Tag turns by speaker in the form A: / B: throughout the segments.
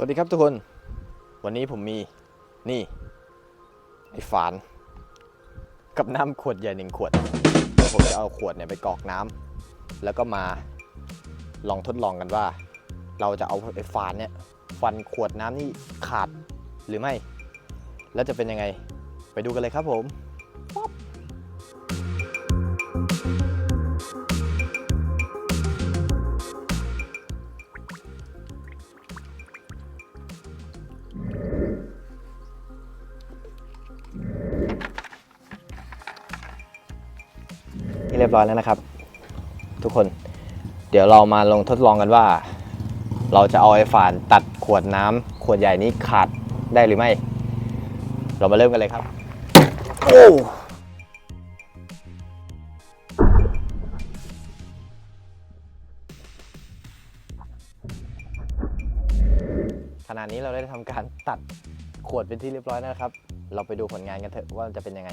A: สวัสดีครับทุกคน วันนี้ผมมีนี่ ไอ้ฝาน กับน้ำขวดใหญ่หนึ่งขวดผมจะเอาขวดเนี่ยไปกรอกน้ำแล้วก็มาลองทดลองกันว่า เราจะเอาไอ้ฝานเนี่ยฟันขวดน้ำนี่ขาดหรือไม่ แล้วจะเป็นยังไง ไปดูกันเลยครับผม เรียบร้อยแล้วนะครับ ทุกคน เดี๋ยวเรามาลงทดลองกันว่า เราจะเอาไอ้ฝานตัดขวดน้ำขวดใหญ่นี้ขาดได้หรือไม่ เรามาเริ่มกันเลยครับ โอ้ขณะนี้เราได้ทำการตัดขวดเป็นที่เรียบร้อยแล้วนะครับ เราไปดูผลงานกันเถอะว่าจะเป็นยังไง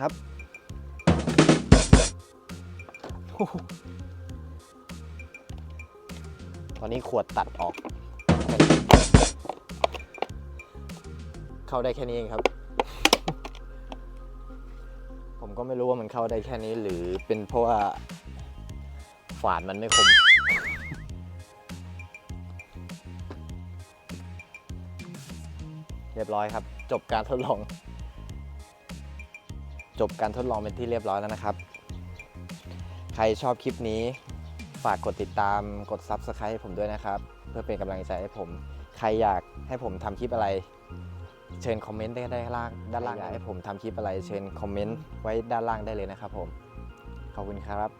A: ครับตอนนี้ขวดตัดออก เข้าได้แค่นี้เองครับ ผมก็ไม่รู้ว่ามันเข้าได้แค่นี้หรือเป็นเพราะว่าฝานมันไม่คมเรียบร้อยครับ จบการทดลอง จบการทดลองเป็นที่เรียบร้อยแล้วนะครับ ใครชอบคลิปนี้ ฝากกดติดตามกด Subscribe ให้ผมด้วยนะครับ เพื่อเป็นกำลังใจให้ผม ใครอยากให้ผมทำคลิปอะไร เชิญคอมเมนต์ได้ได้ล่างด้านล่างอยากให้ผมทำคลิปอะไร เชิญคอมเมนต์ไว้ด้านล่างได้เลยนะครับผม ขอบคุณครับ